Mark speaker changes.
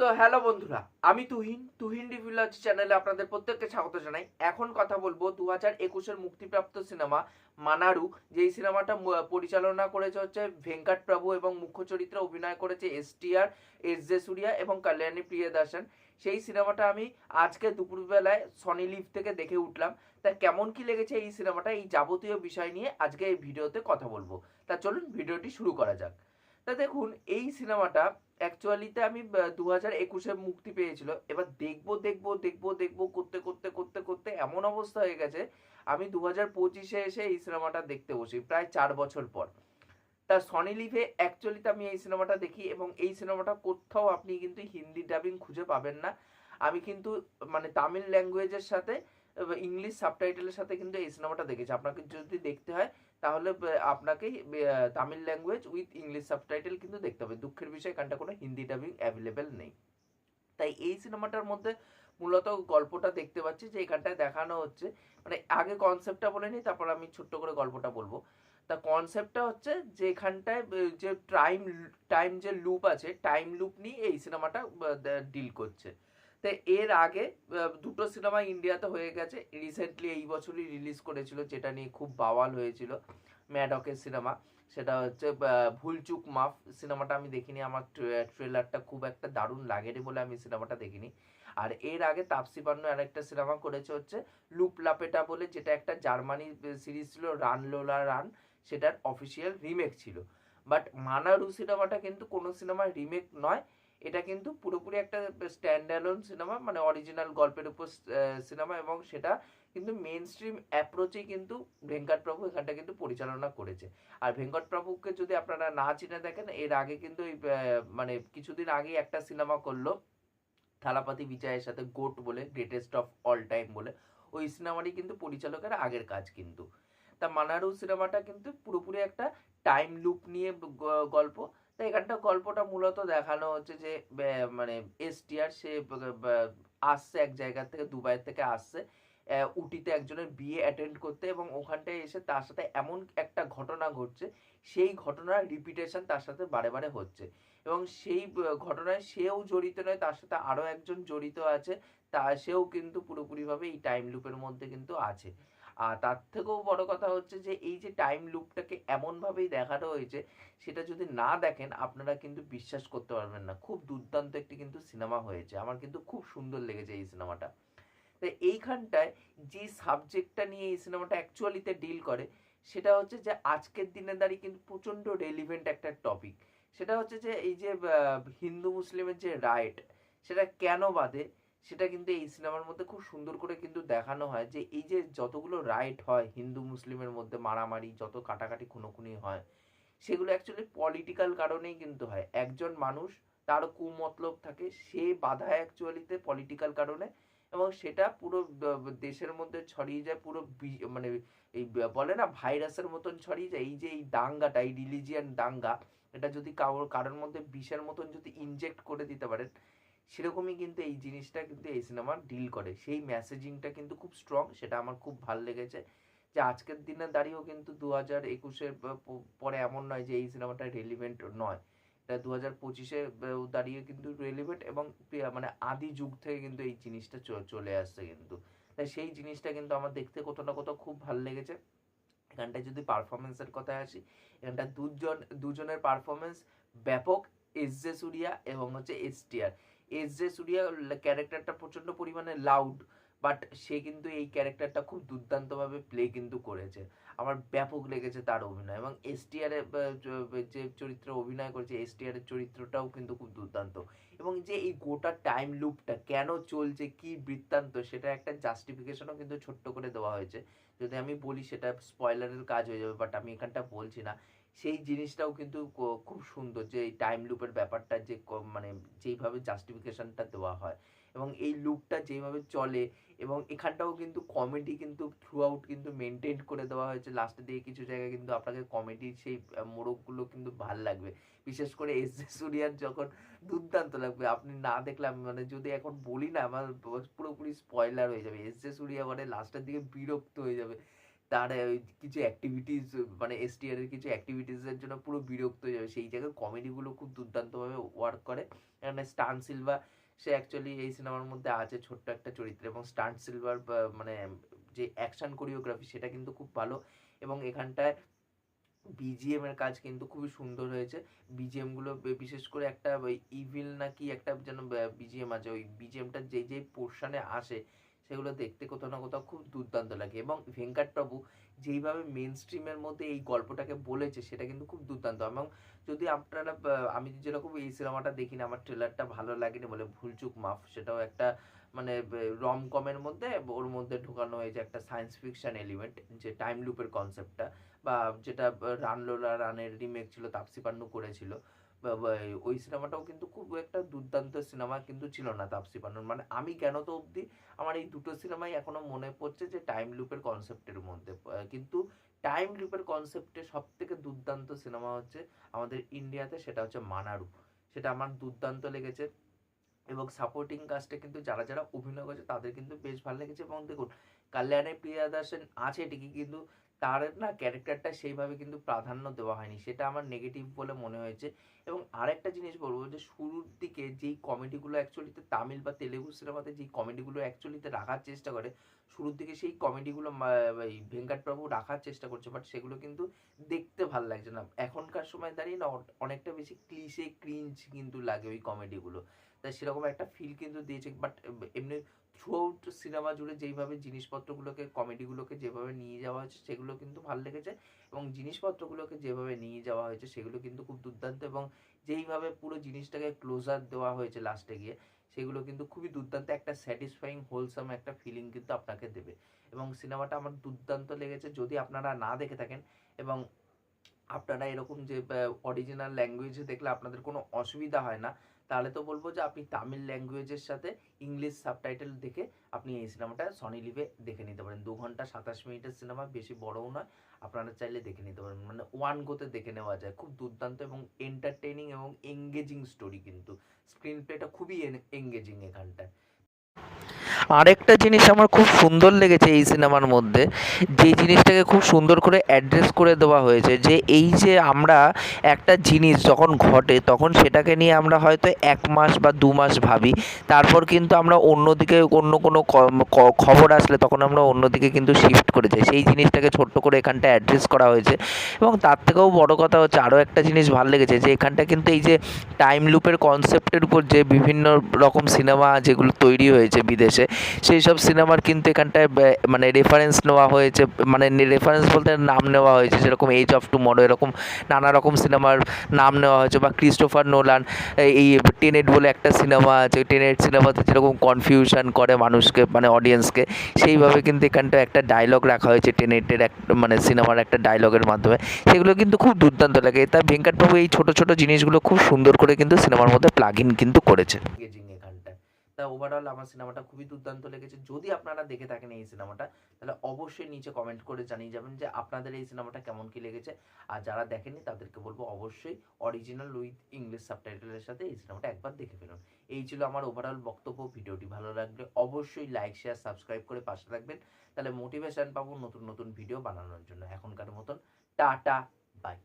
Speaker 1: তো হ্যালো বন্ধুরা, আমি তুহিন তুহিন রিভিউলাজ চ্যানেলে আপনাদের প্রত্যেককে স্বাগত জানাই। এখন কথা বলব দু হাজার একুশের মুক্তিপ্রাপ্ত সিনেমা মানারু, যেই সিনেমাটা পরিচালনা করেছে হচ্ছে ভেঙ্কট প্রভু এবং মুখ্য চরিত্রে অভিনয় করেছে S T R, S J Suriya এবং কল্যাণী প্রিয়দাসন সেই সিনেমাটা আমি আজকে দুপুরবেলায় সনি লিভ থেকে দেখে উঠলাম। তা কেমন কি লেগেছে এই সিনেমাটা, এই যাবতীয় বিষয় নিয়ে আজকে এই ভিডিওতে কথা বলব। তা চলুন ভিডিওটি শুরু করা যাক। তা দেখুন, এই সিনেমাটা অ্যাকচুয়ালিতে আমি দু হাজার একুশে মুক্তি পেয়েছিল। এবার দেখব দেখব দেখব দেখব, করতে করতে করতে করতে এমন অবস্থা হয়ে গেছে, আমি দু হাজার পঁচিশে এসে এই সিনেমাটা দেখতে বসি, প্রায় চার বছর পর। তা সনি লিভে অ্যাকচুয়ালিতে আমি এই সিনেমাটা দেখি এবং এই সিনেমাটা কোথাও আপনি কিন্তু হিন্দি ডাবিং খুঁজে পাবেন না। আমি কিন্তু মানে তামিল ল্যাঙ্গুয়েজের সাথে ইংলিশ সাবটাইটেলের সাথে কিন্তু এই সিনেমাটা দেখেছি। আপনাকে যদি দেখতে হয় তাহলে আপনাকে Tamil language with English subtitle কিন্তু দেখতে হবে। দুঃখের বিষয় এখানটা কোনো হিন্দি ডাবিং অ্যাভেলেবেল নেই। তাই এই সিনেমাটার মধ্যে মূলত গল্পটা দেখতে পাচ্ছি যে, এখানটায় দেখানো হচ্ছে মানে আগে কনসেপ্টটা বলে নিই, তারপর আমি ছোট্ট করে গল্পটা বলব। তা কনসেপ্টটা হচ্ছে যে, এখানটায় যে টাইম টাইম যে লুপ আছে টাইম লুপ নিয়ে এই সিনেমাটা ডিল করছে। তো এর আগে দুটো সিনেমা ইন্ডিয়াতে হয়ে গেছে। রিসেন্টলি এই বছরই রিলিজ করেছিল, যেটা নিয়ে খুব বাওয়াল হয়েছিল ম্যাডকের সিনেমা। সেটা হচ্ছে ভুলচুক মাফ। সিনেমাটা আমি দেখিনি, আমার ট্রেলারটা খুব একটা দারুণ লাগেনি বলে আমি সিনেমাটা দেখিনি। আর এর আগে তাপসি পান্নু আরেকটা সিনেমা করেছে হচ্ছে, লুপ লাপেটা বলে, যেটা একটা জার্মানি সিরিজ ছিল, রান লোলা রান, সেটার অফিসিয়াল রিমেক ছিল। বাট মানারু সিনেমাটা কিন্তু কোনো সিনেমার রিমেক নয় এটা কিন্তু পুরোপুরি একটা স্ট্যান্ড অ্যালোন সিনেমা মানে অরিজিনাল গল্পের উপর সিনেমা এবং সেটা কিন্তু মেন স্ট্রিম অ্যাপ্রোচেই কিন্তু ভেঙ্কট প্রভু এখানটা কিন্তু পরিচালনা করেছে। আর ভেঙ্কট প্রভুকে যদি আপনারা না চিনে দেখেন, এর আগে কিন্তু মানে কিছুদিন আগে একটা সিনেমা করল, থালাপাতি বিজয়ের সাথে গোট বলে গ্রেটেস্ট অফ অল টাইম বলে, ওই সিনেমারই কিন্তু পরিচালকের আগের কাজ কিন্তু। তা মানারু সিনেমাটা কিন্তু পুরোপুরি একটা টাইম লুপ নিয়ে গল্প। তো এখানটা গল্পটা মূলত দেখানো হচ্ছে যে মানে এসটিআর সে আসছে এক জায়গা থেকে দুবাই থেকে আসছে উটিতে একজনের বিয়ে অ্যাটেন্ড করতে এবং ওখানটায় এসে তার সাথে এমন একটা ঘটনা ঘটছে, সেই ঘটনার রিপিটেশন তার সাথে বারে বারে হচ্ছে। এবং সেই ঘটনায় সেও জড়িত নয়, তার সাথে আরও একজন জড়িত আছে, তা, সেও কিন্তু পুরোপুরিভাবে এই টাইম লুপের মধ্যে কিন্তু আছে। আর তার থেকেও বড় কথা হচ্ছে যে, এই যে টাইম লুপটাকে এমনভাবেই দেখানো হয়েছে, সেটা যদি না দেখেন, আপনারা কিন্তু বিশ্বাস করতে পারবেন না। খুব দুর্দান্ত একটি কিন্তু সিনেমা হয়েছে। আমার কিন্তু খুব সুন্দর লেগেছে এই সিনেমাটা তো এইখানটায় যে সাবজেক্টটা নিয়ে এই সিনেমাটা অ্যাকচুয়ালিতে ডিল করে, সেটা হচ্ছে যে, আজকের দিনে দাঁড়িয়ে কিন্তু প্রচণ্ড রেলিভেন্ট একটা টপিক সেটা হচ্ছে যে, এই যে হিন্দু মুসলিমের যে রাইট সেটা কেন বাদে সেটা কিন্তু এই সিনেমার মধ্যে খুব সুন্দর করে কিন্তু দেখানো হয় যে এই যে যতগুলো রাইট হয় হিন্দু, মুসলিমের মধ্যে মারামারি, যত কাটাকাটি, খুনোখুনি হয়, সেগুলো অ্যাকচুয়ালি পলিটিক্যাল কারণেই কিন্তু হয়। একজন মানুষ, তার কুমতলব থাকে, সে বাধা অ্যাকচুয়ালিতে পলিটিক্যাল কারণে এবং সেটা পুরো দেশের মধ্যে ছড়িয়ে যায়, পুরো মানে এই বলে না, ভাইরাসের মতন ছড়িয়ে যায়। এই যে এই দাঙ্গাটা, এই রিলিজিয়ান দাঙ্গা, এটা যদি কারোর কারোর মধ্যে বিষের মতন যদি ইনজেক্ট করে দিতে পারেন সেরকমই কিন্তু এই জিনিসটা কিন্তু এই সিনেমা ডিল করে। সেই মেসেজিংটা কিন্তু খুব স্ট্রং সেটা আমার খুব ভালো লেগেছে। যে আজকের দিনে দাঁড়িয়েও কিন্তু দু হাজার একুশের পরে এমন নয় যে এই সিনেমাটা রেলিভেন্ট নয়। এটা দু হাজার পঁচিশে দাঁড়িয়ে কিন্তু রেলিভেন্ট এবং মানে আদি যুগ থেকে কিন্তু এই জিনিসটা চলে আসছে কিন্তু। তাই সেই জিনিসটা কিন্তু আমার দেখতে কোথাও না কোথাও খুব ভালো লেগেছে। এখানটায় যদি পারফরমেন্সের কথায় আসি এখানটা দুজন, দুজনের পারফরমেন্স ব্যাপক। এস জে সুরিয়া এবং হচ্ছে S TR S J Suriya ক্যারেক্টারটা প্রচণ্ড পরিমাণে লাউড বাট সে কিন্তু এই ক্যারেক্টারটা খুব দুর্দান্তভাবে প্লে কিন্তু করেছে। আমার ব্যাপক লেগেছে তার অভিনয় এবং এস টিআরের যে চরিত্রে অভিনয় করেছে এস টিআরের চরিত্রটাও কিন্তু খুব দুর্দান্ত। এবং যে এই গোটা টাইম লুপটা কেন চলছে, কি বৃত্তান্ত, সেটা একটা জাস্টিফিকেশনও কিন্তু ছোট্ট করে দেওয়া হয়েছে। যদি আমি বলি সেটা স্পয়লারের কাজ হয়ে যাবে বাট আমি এখানটা বলছি না। সেই জিনিসটাও কিন্তু খুব সুন্দর যে এই টাইম লুপের ব্যাপারটা যে মানে যেইভাবে জাস্টিফিকেশনটা দেওয়া হয় এবং এই লুপটা যেইভাবে চলে এবং এখানটাও কিন্তু কমেডি কিন্তু থ্রু আউট কিন্তু মেনটেন করে দেওয়া হয়েছে। লাস্টের দিকে কিছু জায়গায় কিন্তু আপনাকে কমেডির সেই মোড়কগুলো কিন্তু ভালো লাগবে। বিশেষ করে এস জে সুরিয়ার যখন দুর্দান্ত লাগবে, আপনি না দেখলাম মানে যদি এখন বলি না, আমার পুরোপুরি স্পয়লার হয়ে যাবে। এস জে সুরিয়া মানে লাস্টের দিকে বিরক্ত হয়ে যাবে। তার কিছু অ্যাক্টিভিটিস মানে এসটিআর এর কিছু অ্যাক্টিভিটিসের জন্য পুরো বিরক্ত হয়ে যাবে। সেই জায়গায় কমেডিগুলো খুব দুর্দান্তভাবে ওয়ার্ক করে। এখানে স্টান সিলভা সে অ্যাকচুয়ালি এই সিনেমার মধ্যে আছে ছোট্ট একটা চরিত্র এবং স্টান সিলভার মানে যে অ্যাকশন কোরিওগ্রাফি সেটা কিন্তু খুব ভালো এবং এখানটায় বিজিএম এর কাজ কিন্তু খুবই সুন্দর হয়েছে। বিজিএমগুলো বিশেষ করে একটা ইভিল নাকি একটা যেন বিজিএম আছে। ওই বিজিএমটা যে যে পোর্শনে আসে সেগুলো দেখতে কোথাও না কোথাও খুব দুর্দান্ত লাগে। এবং ভেঙ্কট প্রভু যেইভাবে মেন স্ট্রিমের মধ্যে এই গল্পটাকে বলেছে, সেটা কিন্তু খুব দুর্দান্ত। এবং যদি আপনারা আমি যেরকম এই সিনেমাটা দেখিনি, আমার ট্রেলারটা ভালো লাগেনি বলে ভুলচুক মাফ, সেটাও একটা মানে রম কমের মধ্যে, ওর মধ্যে ঢোকানো হয়েছে একটা সায়েন্স ফিকশন এলিমেন্ট যে টাইম লুপের কনসেপ্টটা বা যেটা রানলোলা রানের রিমেক ছিল, তাপসি পান্নু করেছিল। ওই সিনেমাটাও কিন্তু খুব একটা দুর্দান্ত সিনেমা কিন্তু ছিল না তাপসি পান্নুর মানে আমি কেন তো অবধি আমার এই দুটো সিনেমাই এখনও মনে পড়ছে যে টাইম লুপের কনসেপ্টের মধ্যে। কিন্তু টাইম লুপের কনসেপ্টে সব থেকে দুর্দান্ত সিনেমা হচ্ছে আমাদের ইন্ডিয়াতে সেটা হচ্ছে মানারু। সেটা আমার দুর্দান্ত লেগেছে এবং সাপোর্টিং কাস্টে কিন্তু যারা যারা অভিনয় করেছে তাদের কিন্তু বেশ ভালো লেগেছে। এবং দেখুন, কল্যাণী প্রিয়াদাসন আছে ঠিকই, কিন্তু তার না ক্যারেক্টারটা সেইভাবে কিন্তু প্রাধান্য দেওয়া হয়নি। সেটা আমার নেগেটিভ বলে মনে হয়েছে। এবং আরেকটা জিনিস বলব যে, শুরুর দিকে যেই কমেডিগুলো অ্যাকচুয়ালিতে তামিল বা তেলেগু সিনেমাতে যেই কমেডিগুলো অ্যাকচুয়ালিতে রাখার চেষ্টা করে, শুরুর দিকে সেই কমেডিগুলো ভেঙ্কটপ্রভু রাখার চেষ্টা করছে বাট সেগুলো কিন্তু দেখতে ভালো লাগছে না। এখনকার সময় দাঁড়িয়ে না অনেকটা বেশি ক্লিশে ক্রিঞ্জ কিন্তু লাগে ওই কমেডিগুলো তাই সেরকম একটা ফিল কিন্তু দিয়েছে। বাট এমনি থ্রু আউট সিনেমা জুড়ে যেইভাবে জিনিসপত্রগুলোকে কমেডিগুলোকে যেভাবে নিয়ে যাওয়া হয়েছে, সেগুলো কিন্তু ভালো লেগেছে। এবং জিনিসপত্রগুলোকে যেভাবে নিয়ে যাওয়া হয়েছে, সেগুলো কিন্তু খুব দুর্দান্ত। এবং যেইভাবে পুরো জিনিসটাকে ক্লোজার দেওয়া হয়েছে লাস্টে গিয়ে, সেগুলো কিন্তু খুবই দুর্দান্ত, একটা স্যাটিসফাইং হোলসাম একটা ফিলিং কিন্তু আপনাকে দেবে। এবং সিনেমাটা আমার দুর্দান্ত লেগেছে। যদি আপনারা না দেখে থাকেন, এবং আপনারা এরকম যে অরিজিনাল ল্যাঙ্গুয়েজে দেখলে আপনাদের কোনো অসুবিধা হয় না তাহলে তো বলব যে আপনি তামিল ল্যাঙ্গুয়েজের সাথে ইংলিশ সাবটাইটেল দেখে আপনি এই সিনেমাটা সনি লিভে দেখে নিতে পারেন। দু ঘণ্টা সাতাশ মিনিটের সিনেমা, বেশি বড়ও নয়, আপনারা চাইলে দেখে নিতে পারেন। মানে ওয়ান গোতে দেখে নেওয়া যায়। খুব দুর্দান্ত এবং এন্টারটেনিং এবং এঙ্গেজিং স্টোরি কিন্তু। স্ক্রিন প্লেটা খুবই এঙ্গেজিং এখানটায়।
Speaker 2: আরেকটা জিনিস আমার খুব সুন্দর লেগেছে এই সিনেমার মধ্যে, যে জিনিসটাকে খুব সুন্দর করে অ্যাড্রেস করে দেওয়া হয়েছে যে এই যে আমরা একটা জিনিস যখন ঘটে তখন সেটাকে নিয়ে আমরা হয়তো এক মাস বা দু মাস ভাবি, তারপর কিন্তু আমরা অন্যদিকে অন্য কোনো খবর আসলে তখন আমরা অন্যদিকে কিন্তু শিফট করে যাই। সেই জিনিসটাকে ছোট্ট করে এখানটা অ্যাড্রেস করা হয়েছে এবং তার থেকেও বড় কথা হচ্ছে আরও একটা জিনিস ভালো লেগেছে যে এখানটা কিন্তু এই যে টাইম লুপের কনসেপ্টের উপর যে বিভিন্ন রকম সিনেমা যেগুলো তৈরি হয়েছে বিদেশে সেই সব সিনেমার কিন্তু এখানটায় মানে রেফারেন্স নেওয়া হয়েছে মানে রেফারেন্স বলতে নাম নেওয়া হয়েছে যেরকম এজ অফ টু টুমরো এরকম নানা রকম সিনেমার নাম নেওয়া হয়েছে, বা ক্রিস্টোফার নোলান এই টেনেট বলে একটা সিনেমা আছে টেনেট সিনেমাতে যেরকম কনফিউশন করে মানুষকে মানে অডিয়েন্সকে সেইভাবে কিন্তু এখানটা একটা ডায়লগ রাখা হয়েছে টেনেটের এক মানে সিনেমার একটা ডায়লগের মাধ্যমে। সেগুলো কিন্তু খুব দুর্দান্ত লাগে। তাই ভেঙ্কটবাবু এই ছোটো ছোটো জিনিসগুলো খুব সুন্দর করে কিন্তু সিনেমার মধ্যে প্লাগ ইন কিন্তু করেছে।
Speaker 1: এখানটায় তা ওভারঅল আমার সিনেমাটা খুবই দুর্দান্ত লেগেছে। যদি আপনারা দেখে থাকেন এই সিনেমাটা তাহলে অবশ্যই নিচে কমেন্ট করে জানিয়ে যাবেন যে আপনাদের এই সিনেমাটা কেমন কি লেগেছে। আর যারা দেখেননি, তাদেরকে বলব অবশ্যই অরিজিনাল উইথ ইংলিশ সাবটাইটেলের সাথে এই সিনেমাটা একবার দেখে ফেলুন। এই ছিল আমার ওভারঅল বক্তব্য। ভিডিওটি ভালো লাগলে অবশ্যই লাইক শেয়ার সাবস্ক্রাইব করে পাশে থাকবেন। তাহলে মোটিভেশন পাবো নতুন নতুন ভিডিও বানানোর জন্য। এখনকার মতন, টাটা বাই